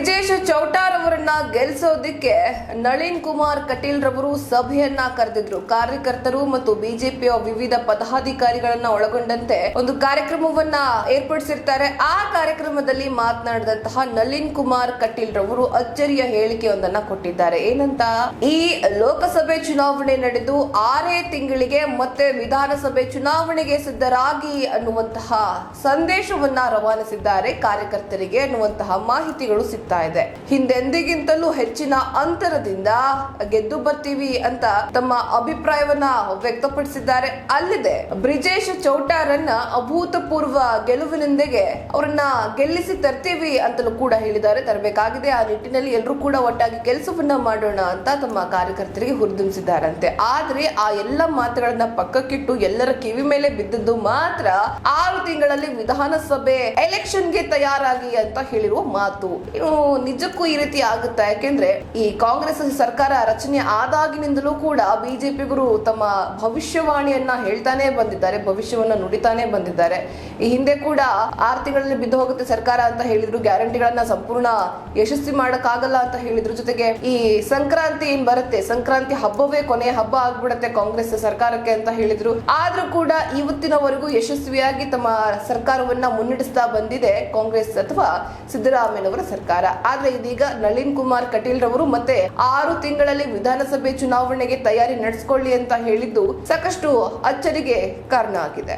ಬ್ರಿಜೇಶ್ ಚೌಟಾರ್ ಗೆಲ್ಸೋದಿಕ್ಕೆ ನಳಿನ್ ಕುಮಾರ್ ಕಟೀಲ್ ರವರು ಸಭೆಯನ್ನ ಕರೆದಿದ್ರು. ಕಾರ್ಯಕರ್ತರು ಮತ್ತು ಬಿಜೆಪಿಯ ವಿವಿಧ ಪದಾಧಿಕಾರಿಗಳನ್ನ ಒಳಗೊಂಡಂತೆ ಒಂದು ಕಾರ್ಯಕ್ರಮವನ್ನ ಏರ್ಪಡಿಸಿರ್ತಾರೆ. ಆ ಕಾರ್ಯಕ್ರಮದಲ್ಲಿ ಮಾತನಾಡಿದಂತಹ ನಳಿನ್ ಕುಮಾರ್ ಕಟೀಲ್ ರವರು ಅಚ್ಚರಿಯ ಹೇಳಿಕೆಯೊಂದನ್ನ ಕೊಟ್ಟಿದ್ದಾರೆ. ಏನಂತ? ಈ ಲೋಕಸಭೆ ಚುನಾವಣೆ ನಡೆದು ಆರೇ ತಿಂಗಳಿಗೆ ಮತ್ತೆ ವಿಧಾನಸಭೆ ಚುನಾವಣೆಗೆ ಸಿದ್ಧರಾಗಿ ಅನ್ನುವಂತಹ ಸಂದೇಶವನ್ನ ರವಾನಿಸಿದ್ದಾರೆ. ಕಾರ್ಯಕರ್ತರಿಗೆ ಅನ್ನುವಂತಹ ಮಾಹಿತಿಗಳು ಸಿಗ್ತಾ ಇದೆ. ಹಿಂದೆಂದಿಗಿಂತಲೂ ಹೆಚ್ಚಿನ ಅಂತರದಿಂದ ಗೆದ್ದು ಬರ್ತೀವಿ ಅಂತ ತಮ್ಮ ಅಭಿಪ್ರಾಯವನ್ನ ವ್ಯಕ್ತಪಡಿಸಿದ್ದಾರೆ. ಅಲ್ಲದೆ ಬ್ರಿಜೇಶ್ ಚೌಟಾರನ್ನ ಅಭೂತಪೂರ್ವ ಗೆಲುವಿನೊಂದಿಗೆ ಅವರನ್ನ ಗೆಲ್ಲಿಸಿ ತರ್ತೀವಿ ಅಂತಲೂ ಕೂಡ ಹೇಳಿದ್ದಾರೆ. ತರಬೇಕಾಗಿದೆ. ಆ ನಿಟ್ಟಿನಲ್ಲಿ ಎಲ್ಲರೂ ಕೂಡ ಒಟ್ಟಾಗಿ ಕೆಲಸವನ್ನ ಮಾಡೋಣ ಅಂತ ತಮ್ಮ ಕಾರ್ಯಕರ್ತರಿಗೆ ಹುರಿದುಂಬಿಸಿದ್ದಾರಂತೆ. ಆದ್ರೆ ಆ ಎಲ್ಲ ಮಾತುಗಳನ್ನ ಪಕ್ಕಕ್ಕಿಟ್ಟು ಎಲ್ಲರ ಕಿವಿ ಮೇಲೆ ಬಿದ್ದದ್ದು ಮಾತ್ರ ಆರು ತಿಂಗಳಲ್ಲಿ ವಿಧಾನಸಭೆ ಎಲೆಕ್ಷನ್ಗೆ ತಯಾರಾಗಿ ಅಂತ ಹೇಳಿರುವ ಮಾತು. ನಿಜಕ್ಕೂ ಈ ರೀತಿ ಆಗುತ್ತಾ? ಯಾಕೆಂದ್ರೆ ಈ ಕಾಂಗ್ರೆಸ್ ಸರ್ಕಾರ ರಚನೆ ಆದಾಗಿನಿಂದಲೂ ಕೂಡ ಬಿಜೆಪಿಗರು ತಮ್ಮ ಭವಿಷ್ಯವಾಣಿಯನ್ನ ಹೇಳ್ತಾನೆ ಬಂದಿದ್ದಾರೆ, ಭವಿಷ್ಯವನ್ನ ನುಡಿತಾನೆ ಬಂದಿದ್ದಾರೆ. ಈ ಹಿಂದೆ ಕೂಡ ಆರು ತಿಂಗಳಲ್ಲಿ ಬಿದ್ದು ಹೋಗುತ್ತೆ ಸರ್ಕಾರ ಅಂತ ಹೇಳಿದ್ರು, ಗ್ಯಾರಂಟಿಗಳನ್ನ ಸಂಪೂರ್ಣ ಯಶಸ್ವಿ ಮಾಡಕ್ಕಾಗಲ್ಲ ಅಂತ ಹೇಳಿದ್ರು. ಜೊತೆಗೆ ಈ ಸಂಕ್ರಾಂತಿ ಏನ್ ಬರುತ್ತೆ? ಸಂಕ್ರಾಂತಿ ಹಬ್ಬವೇ ಕೊನೆ ಹಬ್ಬ ಆಗ್ಬಿಡತ್ತೆ ಕಾಂಗ್ರೆಸ್ ಸರ್ಕಾರಕ್ಕೆ ಅಂತ ಹೇಳಿದ್ರು. ಆದ್ರೂ ಕೂಡ ಇವತ್ತಿನವರೆಗೂ ಯಶಸ್ವಿಯಾಗಿ ತಮ್ಮ ಸರ್ಕಾರವನ್ನ ಮುನ್ನಡೆಸ್ತಾ ಬಂದಿದೆ ಕಾಂಗ್ರೆಸ್ ಅಥವಾ ಸಿದ್ದರಾಮಯ್ಯನವರ ಸರ್ಕಾರ. ಆದ್ರೆ ಇದೀಗ ನಳಿನ್ ಕುಮಾರ್ ಕಟೀಲ್ ರವರು ಮತ್ತೆ ಆರು ತಿಂಗಳಲ್ಲಿ ವಿಧಾನಸಭೆ ಚುನಾವಣೆಗೆ ತಯಾರಿ ನಡೆಸಿಕೊಳ್ಳಿ ಅಂತ ಹೇಳಿದ್ದು ಸಾಕಷ್ಟು ಅಚ್ಚರಿಗೆ ಕಾರಣ ಆಗಿದೆ.